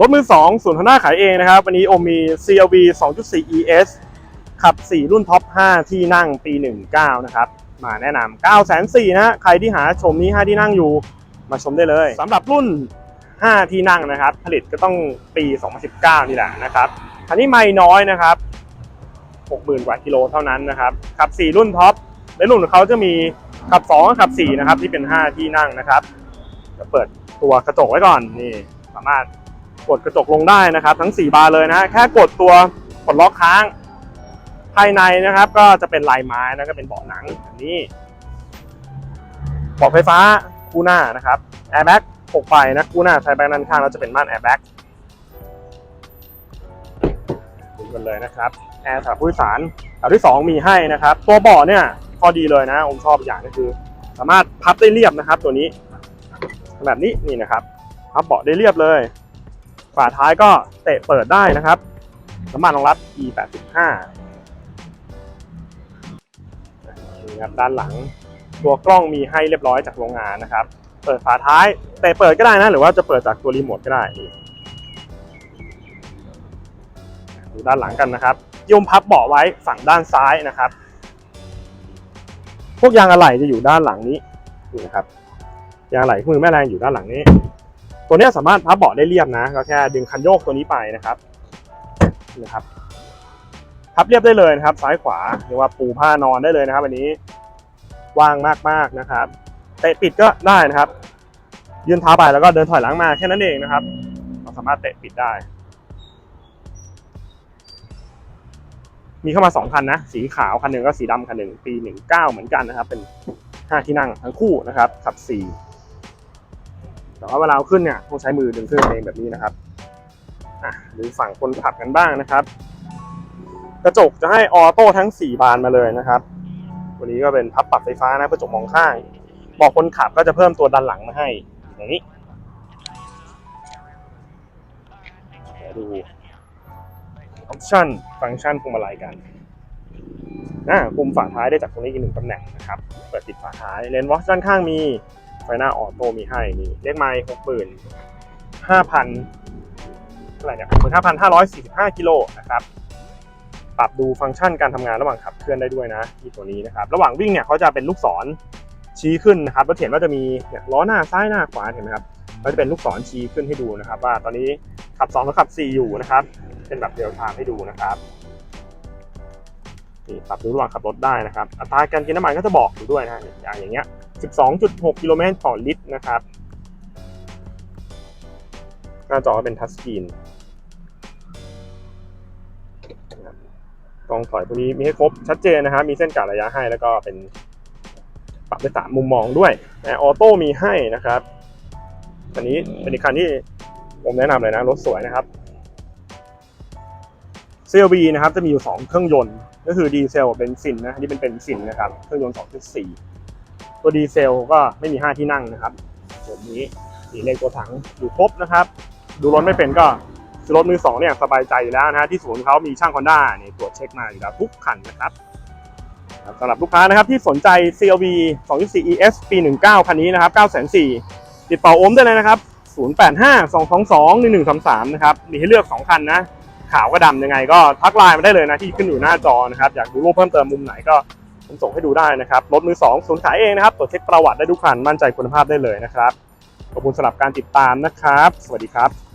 รถมือ2ศูนย์ฮอนด้าขายเองนะครับ วันนี้โอมี CRV 2.4 ES ขับ 4 รุ่นท็อป 5 ที่นั่งปี 19 นะครับ มาแนะนำ9 4 0 0 0นะ ใครที่หาชมนี้ 5 ที่นั่งอยู่ มาชมได้เลยสำหรับรุ่น 5 ที่นั่งนะครับ ผลิตก็ต้องปี 2019 นี่แหละนะครับคันนี้ไม่น้อยนะครับ 60,000 กว่ากิโลเท่านั้นนะครับ ขับ 4 รุ่นท็อปในรุ่นของเขาจะมีขับ 2 ขับ 4 นะครับ ที่เป็น 5 ที่นั่งนะครับจะเปิดตัวกระจกไว้ก่อนนี่สามารถ กดกระจกลงได้นะครับ ทั้ง 4 บานเลยนะแค่กดตัวกดล็อกค้าง ภายในนะครับ ก็จะเป็นลายไม้นะก็เป็นเบาะหนังอันนี้เบาะไฟฟ้าคู่หน้านะครับแอร์แบ็กหกไฟนะคู่หน้าใช้แบ็กด้านข้างแล้วจะเป็นม่านแอร์แบ็กดูกันเลยนะครับแอร์สำหรับผู้โดยสารแถวที่ 2 มีให้นะครับ ตัวเบาะเนี่ยพอดีเลยนะผมชอบอย่างก็คือ สามารถพับได้เรียบนะครับ ตัวนี้แบบนี้นี่นะครับพับเบาะได้เรียบเลย ฝาท้ายก็เตะเปิดได้นะครับน้ำมันรองรับ E85 นี่ครับด้านหลังตัวกล้องมีให้เรียบร้อยจากโรงงานนะครับ เปิดฝาท้าย เตะเปิดก็ได้นะหรือว่าจะเปิดจากตัวรีโมทก็ได้ดูด้านหลังกันนะครับยมพับเบาะไว้ฝั่งด้านซ้ายนะครับ พวกยางอะไหล่จะอยู่ด้านหลังนี้นี่นะครับยางอะไหล่มือแม่แรงอยู่ด้านหลังนี้ ตัวนี้สามารถพับเบาะได้เรียบนะก็แค่ดึงคันโยกตัวนี้ไปนะครับนะครับพับเรียบได้เลยนะครับ ซ้ายขวาเรียกว่าปูผ้านอนได้เลยนะครับ อันนี้ว่างมากๆนะครับเตะปิดก็ได้นะครับ ยืนเท้าไปแล้วก็เดินถอยหลังมาแค่นั้นเองนะครับ เราสามารถเตะปิดได้ มีเข้ามาสองคันนะ สีขาวคันหนึ่งก็สีดำคันหนึ่งปีหนึ่งเก้าเหมือนกันนะครับ เป็นห้าที่นั่งทั้งคู่นะครับขับสี่ แต่ว่าเวลาเอาขึ้นเนี่ยต้องใช้มือดึงขึ้นเองแบบนี้นะครับอะดูฝั่งคนขับกันบ้างนะครับ กระจกจะให้ออโต้ทั้ง 4 บานมาเลยนะครับ วันนี้ก็เป็นพับปรับไฟฟ้านะกระจกมองข้างบอกคนขับก็จะเพิ่มตัวดันหลังมาให้อย่างนี้เดี๋ยวดูออปชั่นฟังก์ชันพวงมาลัยกันนะปุ่มฝาท้ายได้จากตรงนี้อีกหนึ่งตำแหน่งนะครับ เปิดปิดฝาท้ายเลนส์วอชด้านข้างมี ไฟหน้าออโต้มีให้นี่เลขไมล์หกหมื่นห้าพันเท่าไหร่เนี่ยหมื่นห้าพันห้าร้อยสี่สิบห้ากิโลนะครับ ปรับดูฟังก์ชันการทำงานระหว่างขับเคลื่อนได้ด้วยนะที่ตัวนี้นะครับ ระหว่างวิ่งเนี่ยเขาจะเป็นลูกศรชี้ขึ้นนะครับแล้วเห็นว่าจะมีเนี่ยล้อหน้าซ้ายหน้าขวาเห็นไหมครับก็จะเป็นลูกศรชี้ขึ้นให้ดูนะครับ ว่าตอนนี้ขับ2หรือขับ 4 อยู่นะครับ เป็นแบบเรียลไทม์ให้ดูนะครับ นี่ปรับดูระหว่างขับรถได้นะครับ อัตราการกินน้ำมันก็จะบอกอยู่ด้วยนะอย่างอย่างเงี้ย 12.6 กิโลเมตรต่อลิตรนะครับ หน้าจอก็เป็นทัชสกรีนกล้องถอยพวกนี้มีให้ครบชัดเจนนะครับมีเส้นกะระยะให้แล้วก็เป็นปรับได้สามมุมมองด้วยแอร์ออโต้มีให้นะครับอันนี้เป็นอีกคันที่ผมแนะนำเลยนะรถสวยนะครับ CLV นะครับจะมีอยู่ 2 เครื่องยนต์ ก็คือดีเซลเบนซินนะอันนี่เป็นเบนซินนะครับเครื่องยนต์ 2.4 ตัวดีเซลก็ไม่มี 5 ที่นั่งนะครับตัวนี้สีเลขตัวถังอยู่ครบนะครับ ดูรถไม่เป็นก็ซื้อรถมือสองเนี่ยสบายใจอยู่แล้วนะที่ศูนย์เขามีช่างคอนด้าเนี่ยตรวจเช็คมาอยู่แล้วทุกคันนะครับสำหรับลูกค้านะครับที่สนใจ CLV 2.4 ES ปี 19 คันนี้นะครับ9,400ติดต่อโอมได้เลยนะครับ 0852221133 นะครับ มีให้เลือก 2 คันนะ ขาวกับดำยังไงก็ทักไลน์มาได้เลยนะที่ขึ้นอยู่หน้าจอนะครับอยากดูรูปเพิ่มเติมมุมไหนก็ผมส่งให้ดูได้นะครับรถมือ2ศูนย์ขายเองนะครับตรวจเช็คประวัติได้ทุกคันมั่นใจคุณภาพได้เลยนะครับขอบคุณสำหรับการติดตามนะครับ สวัสดีครับ